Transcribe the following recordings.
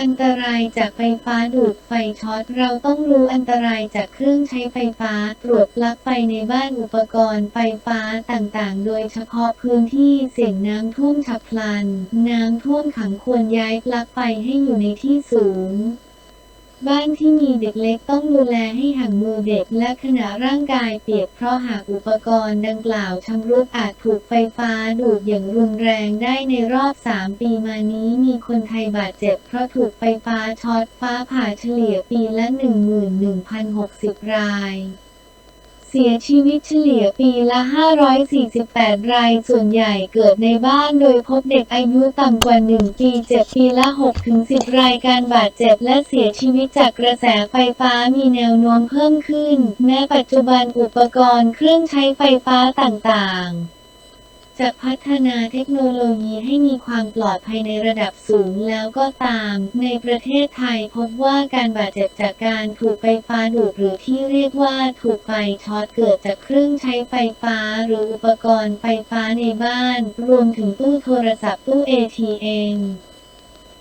อันตรายจากไฟฟ้าดูดไฟช็อต เราต้องรู้อันตรายจากเครื่องใช้ไฟฟ้า ตรวจปลั๊กไฟในบ้านอุปกรณ์ไฟฟ้าต่างๆ โดยเฉพาะพื้นที่เสี่ยงน้ำท่วมฉับพลัน น้ำท่วมขังควรย้ายปลั๊กไฟให้อยู่ในที่สูง บ้านที่มีเด็กเล็กต้องดูแลให้ห่างมือเด็กและขณะร่างกายเปียกเพราะหากอุปกรณ์ดังกล่าวชำรุดอาจถูกไฟฟ้าดูดอย่างรุนแรงได้ในรอบ 3 ปีมานี้มีคนไทยบาดเจ็บเพราะถูกไฟฟ้าช็อตฟ้าผ่าเฉลี่ยปีละ 11,060 ราย เสียชีวิตเฉลี่ยปีละ 548 ราย ส่วนใหญ่เกิดในบ้านโดยพบเด็กอายุต่ำกว่า 1 ปีเจ็บปีละ 6-10 รายการบาดเจ็บและเสียชีวิตจากกระแสไฟฟ้ามีแนวโน้มเพิ่มขึ้น แม้ปัจจุบันอุปกรณ์เครื่องใช้ไฟฟ้าต่างๆ จะพัฒนาเทคโนโลยีให้มีความปลอดภัยในระดับสูงแล้วก็ตาม ในประเทศไทยพบว่าการบาดเจ็บจากการถูกไฟฟ้าดูดหรือที่เรียกว่าถูกไฟช็อตเกิดจากเครื่องใช้ไฟฟ้าหรืออุปกรณ์ไฟฟ้าในบ้าน รวมถึงตู้โทรศัพท์ตู้ ATM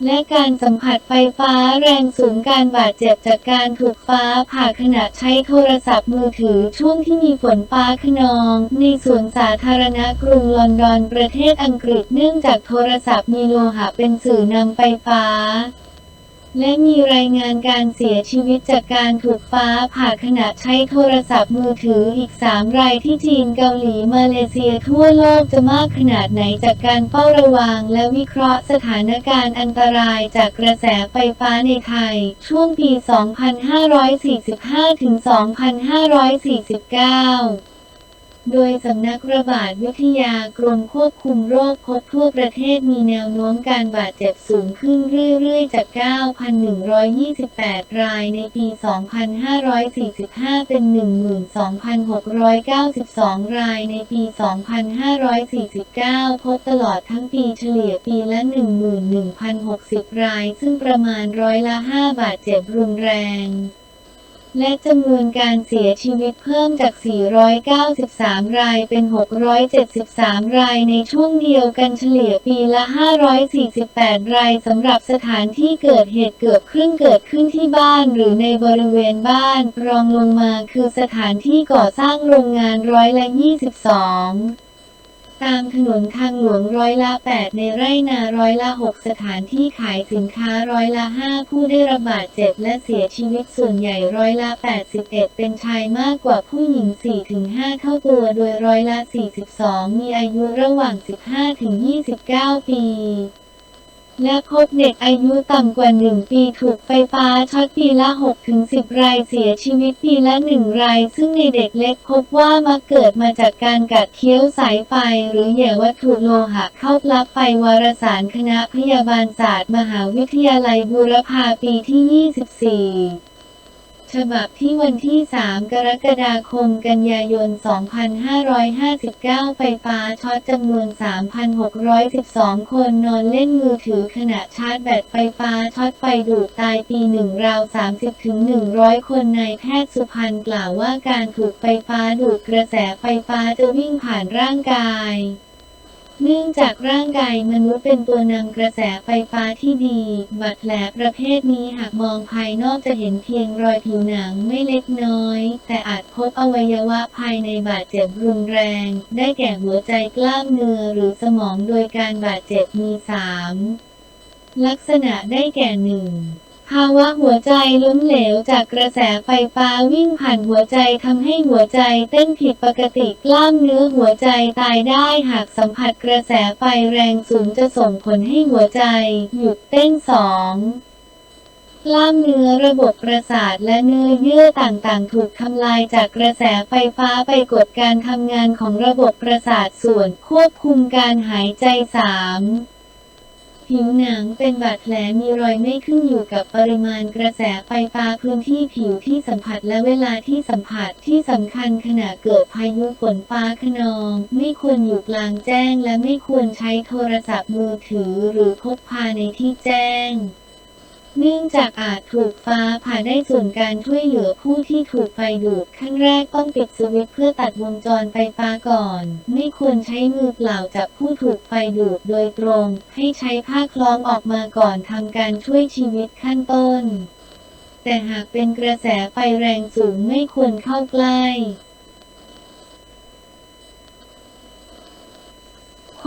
และการสัมผัสไฟฟ้าแรงสูงการบาดเจ็บจากการถูกฟ้าผ่าขณะใช้โทรศัพท์มือถือช่วงที่มีฝนฟ้าขนอง ในสวนสาธารณะกรุงลอนดอนประเทศอังกฤษเนื่องจากโทรศัพท์มีโลหะเป็นสื่อนำไฟฟ้า และมีรายงานการเสียชีวิตจากการถูกฟ้าผ่าขณะใช้โทรศัพท์มือถืออีก 3 รายที่จีนเกาหลีมาเลเซียทั่วโลกจะมากขนาดไหนจากการเฝ้าระวัง และวิเคราะห์สถานการณ์อันตรายจากกระแสไฟฟ้าในไทย ช่วงปี 2545 ถึง 2549 โดยสำนักระบาดวิทยากรมควบคุมโรคพบทั่วประเทศมีแนวโน้มการบาดเจ็บสูงขึ้นเรื่อยๆ จาก 9,128 รายในปี 2545 เป็น 12,692 รายในปี 2549 พบตลอดทั้งปีเฉลี่ยปีละ 11,060 ราย ซึ่งประมาณร้อยละ 5 บาดเจ็บรุนแรง และจำนวนการเสียชีวิตเพิ่มจาก 493 รายเป็น 673 รายในช่วงเดียวกันเฉลี่ยปีละ 548 รายสำหรับสถานที่เกิดเหตุเกือบครึ่งเกิดขึ้นที่บ้านหรือในบริเวณบ้าน รองลงมาคือสถานที่ก่อสร้างโรงงานร้อยละ 22 ตามถนนทางหลวงร้อยละ 8 ในไร่นาร้อยละ 6 สถานที่ขายสินค้าร้อยละ 5 ผู้ได้รับบาดเจ็บและเสียชีวิตส่วนใหญ่ร้อยละ 81 เป็นชายมากกว่าผู้หญิง 4-5 เท่าตัวโดยร้อยละ 42 มีอายุระหว่าง 15-29 ปี และพบเด็กอายุต่ำกว่า 1 ปีถูกไฟฟ้าช็อตปีละ 6-10 รายเสียชีวิตปีละ 1 ราย ซึ่งในเด็กเล็กพบว่ามาเกิดมาจากการกัดเคี้ยวสายไฟ หรือแหย่วัตถุโลหะเข้าปลั๊กไฟวารสารคณะพยาบาลศาสตร์ มหาวิทยาลัยบูรพาปีที่ 24 ฉบับที่วันที่ 3 กรกฎาคม กันยายน 2559 ไฟฟ้าช็อตจำนวน 3,612 คนนอนเล่นมือถือขณะชาร์จแบตไฟฟ้าช็อตไฟดูดตายปีหนึ่งราว 30-100 คนนายแพทย์สุพันธ์กล่าวว่าการถูกไฟฟ้าดูดกระแสไฟฟ้าจะวิ่งผ่านร่างกาย เนื่องจากร่างกายมนุษย์เป็นตัวนำกระแสไฟฟ้าที่ดี บาดแผลประเภทนี้หากมองภายนอกจะเห็นเพียงรอยผิวหนังไม่เล็กน้อย แต่อาจพบอวัยวะภายในบาดเจ็บรุนแรง ได้แก่หัวใจกล้ามเนื้อหรือสมองโดยการบาดเจ็บมี 3 ลักษณะได้แก่หนึ่ง ภาวะหัวใจล้มเหลวจากกระแสไฟฟ้าวิ่งผ่านหัวใจทำให้หัวใจเต้นผิดปกติกล้ามเนื้อหัวใจตายได้หากสัมผัสกระแสไฟแรงสูงจะส่งผลให้หัวใจ หยุดเต้นสองกล้ามเนื้อระบบประสาทและเนื้อเยื่อต่างๆ ถูกทำลายจากกระแสไฟฟ้าไปกดการทำงานของระบบประสาทส่วนควบคุมการหายใจสาม ผิวหนังเป็นบาดแผลมีรอยไม่ขึ้นอยู่กับปริมาณกระแสไฟฟ้าพื้นที่ผิวที่สัมผัสและเวลาที่สัมผัสที่สำคัญขณะเกิดพายุฝนฟ้าขนอง ไม่ควรอยู่กลางแจ้งและไม่ควรใช้โทรศัพท์มือถือหรือพกพาในที่แจ้ง เนื่องจากอาจถูกฟ้าผ่าได้ส่วนการช่วยเหลือผู้ที่ถูกไฟดูดขั้นแรกต้องปิดสวิตช์เพื่อตัดวงจรไฟฟ้าก่อน ไม่ควรใช้มือเปล่าจับผู้ถูกไฟดูดโดยตรง ให้ใช้ผ้าคล้องออกมาก่อนทำการช่วยชีวิตขั้นต้น แต่หากเป็นกระแสไฟแรงสูงไม่ควรเข้าใกล้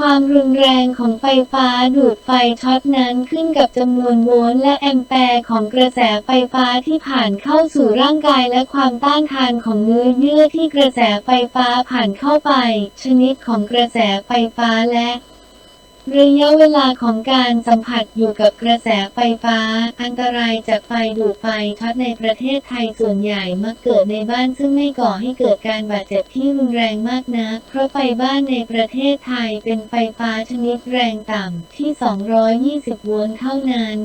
ความรุนแรงของไฟฟ้าดูดไฟช็อตนั้นขึ้นกับจำนวนโวลต์และแอมแปร์ของกระแสไฟฟ้าที่ผ่านเข้าสู่ร่างกายและความต้านทานของเนื้อเยื่อที่กระแสไฟฟ้าผ่านเข้าไป ชนิดของกระแสไฟฟ้าและ ระยะเวลาของการสัมผัสอยู่กับกระแสไฟฟ้า อันตรายจากไฟดูดไฟช็อตในประเทศไทยส่วนใหญ่มักเกิดในบ้านซึ่งไม่ก่อให้เกิดการบาดเจ็บที่รุนแรงมากนัก เพราะไฟบ้านในประเทศไทยเป็นไฟฟ้าชนิดแรงต่ำที่ 220 โวลต์เท่านั้น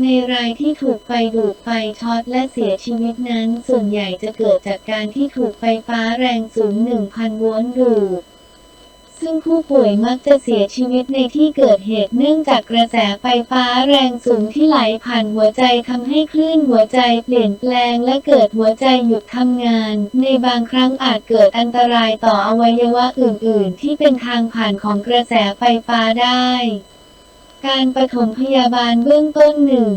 ในรายที่ถูกไฟดูดไฟช็อตและเสียชีวิตนั้น ส่วนใหญ่จะเกิดจากการที่ถูกไฟฟ้าแรงสูง 1,000 โวลต์ดูด ซึ่งผู้ป่วยมักจะเสียชีวิตในที่เกิดเหตุเนื่องจากกระแสไฟฟ้าแรงสูงที่ไหลผ่านหัวใจทำให้คลื่นหัวใจเปลี่ยนแปลงและเกิดหัวใจหยุดทำงาน ในบางครั้งอาจเกิดอันตรายต่ออวัยวะอื่น ๆ ที่เป็นทางผ่านของกระแสไฟฟ้าได้ การปฐมพยาบาลเบื้องต้นหนึ่ง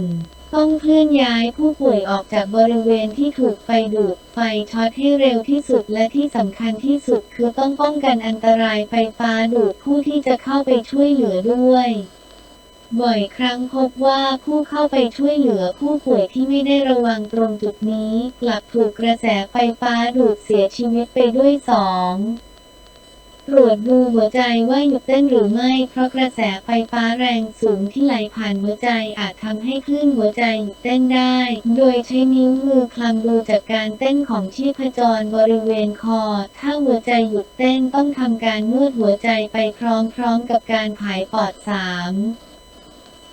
ต้องเคลื่อนย้ายผู้ป่วยออกจากบริเวณที่ถูกไฟดูดไฟช็อตให้เร็วที่สุดและที่สำคัญที่สุดคือต้องป้องกันอันตรายไฟฟ้าดูดผู้ที่จะเข้าไปช่วยเหลือด้วย บ่อยครั้งพบว่าผู้เข้าไปช่วยเหลือผู้ป่วยที่ไม่ได้ระวังตรงจุดนี้ กลับถูกกระแสไฟฟ้าดูดเสียชีวิตไปด้วยสอง ตรวจดูหัวใจว่าหยุดเต้นหรือไม่ เพราะกระแสไฟฟ้าแรงสูงที่ไหลผ่านหัวใจอาจทำให้คลื่นหัวใจหยุดเต้นได้ โดยใช้นิ้วมือคลำดูจากการเต้นของชีพจรบริเวณคอ ถ้าหัวใจหยุดเต้นต้องทำการนวดหัวใจไปพร้อมๆกับการผายปอดสาม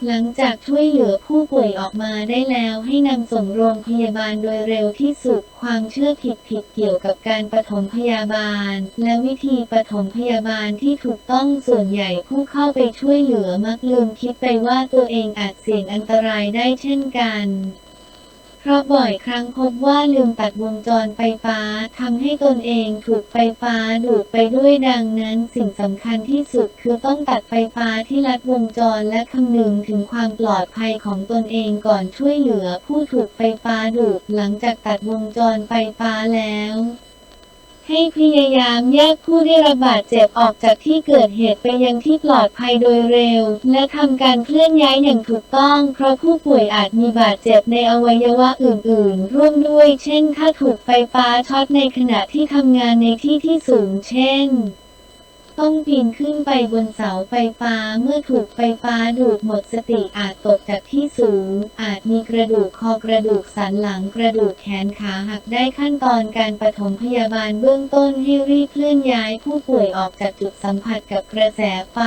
หลังจากช่วยเหลือผู้ป่วยออกมาได้แล้วให้นำส่งโรงพยาบาลโดยเร็วที่สุด ความเชื่อผิดๆเกี่ยวกับการปฐมพยาบาล และวิธีปฐมพยาบาลที่ถูกต้องส่วนใหญ่ผู้เข้าไปช่วยเหลือมักลืมคิดไปว่าตัวเองอาจเสี่ยงอันตรายได้เช่นกัน เพราะบ่อยครั้งพบว่าลืมตัดวงจรไฟฟ้าทำให้ตนเองถูกไฟฟ้าดูดไปด้วยดังนั้น สิ่งสำคัญที่สุดคือต้องตัดไฟฟ้าที่ลัดวงจรและคำนึงถึงความปลอดภัยของตนเองก่อนช่วยเหลือผู้ถูกไฟฟ้าดูดหลังจากตัดวงจรไฟฟ้าแล้ว ให้พยายามแยกผู้ได้รับบาดเจ็บออกจากที่เกิดเหตุไปยังที่ปลอดภัยโดยเร็ว และทำการเคลื่อนย้ายอย่างถูกต้อง เพราะผู้ป่วยอาจมีบาดเจ็บในอวัยวะอื่น ๆ ร่วมด้วย เช่น ถ้าถูกไฟฟ้าช็อตในขณะที่ทำงานในที่ที่สูง เช่น ต้องปีนขึ้นไปบนเสาไฟฟ้าเมื่อถูกไฟฟ้าดูดหมดสติอาจตกจากที่สูง อาจมีกระดูกคอกระดูกสันหลังกระดูกแขนขาหักได้ขั้นตอนการปฐมพยาบาลเบื้องต้นให้รีบเคลื่อนย้ายผู้ป่วยออกจากจุดสัมผัสกับกระแสไฟ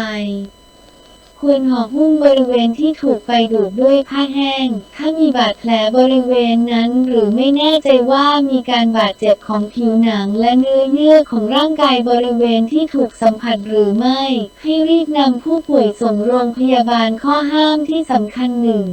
ควรห่อหุ้มบริเวณที่ถูกไฟดูดด้วยผ้าแห้ง ถ้ามีบาดแผลบริเวณนั้น หรือไม่แน่ใจว่ามีการบาดเจ็บของผิวหนังและเนื้อเยื่อของร่างกายบริเวณที่ถูกสัมผัสหรือไม่ ให้รีบนำผู้ป่วยส่งโรงพยาบาลข้อห้ามที่สำคัญหนึ่ง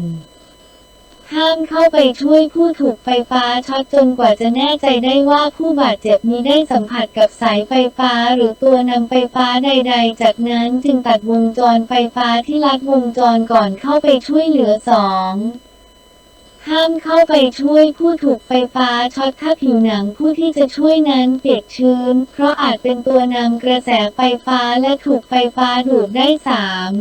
ห้ามเข้าไปช่วยผู้ถูกไฟฟ้าช็อตจนกว่าจะแน่ใจได้ว่าผู้บาดเจ็บมีได้สัมผัสกับสายไฟฟ้าหรือตัวนำไฟฟ้าใด ๆ จากนั้นจึงตัดวงจรไฟฟ้าที่ลัดวงจรก่อนเข้าไปช่วยเหลือสองห้ามเข้าไปช่วยผู้ถูกไฟฟ้าช็อตถ้าผิวหนังผู้ที่จะช่วยนั้นเปียกชื้น เพราะอาจเป็นตัวนำกระแสไฟฟ้าและถูกไฟฟ้าดูดได้สาม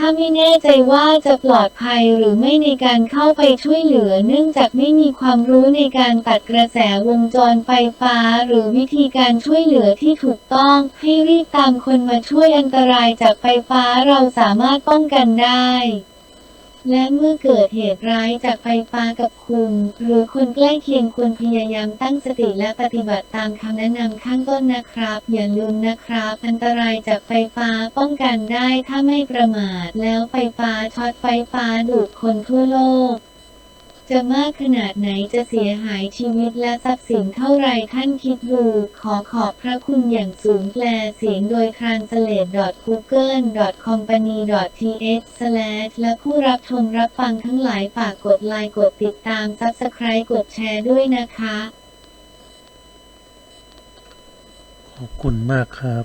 ถ้าไม่แน่ใจว่าจะปลอดภัยหรือไม่ในการเข้าไปช่วยเหลือ เนื่องจากไม่มีความรู้ในการตัดกระแสวงจรไฟฟ้า หรือวิธีการช่วยเหลือที่ถูกต้อง ให้รีบตามคนมาช่วยอันตรายจากไฟฟ้าเราสามารถป้องกันได้ และเมื่อเกิดเหตุร้ายจากไฟฟ้ากับคุณ หรือคนใกล้เคียงควรพยายามตั้งสติและปฏิบัติตามคำแนะนำข้างต้นนะครับ อย่าลืมนะครับ อันตรายจากไฟฟ้าป้องกันได้ถ้าไม่ประมาท แล้วไฟฟ้าช็อตไฟฟ้าดูดคนทั่วโลก จะมากขนาดไหนจะเสียหายชีวิตและทรัพย์สินเท่าไรท่านคิดดู ขอขอบพระคุณอย่างสูงแปลเสียงโดย translate.google.company.th และผู้รับชมรับฟังทั้งหลายฝากกดไลค์กดติดตาม Subscribe กดแชร์ด้วยนะคะ ขอบคุณมากครับ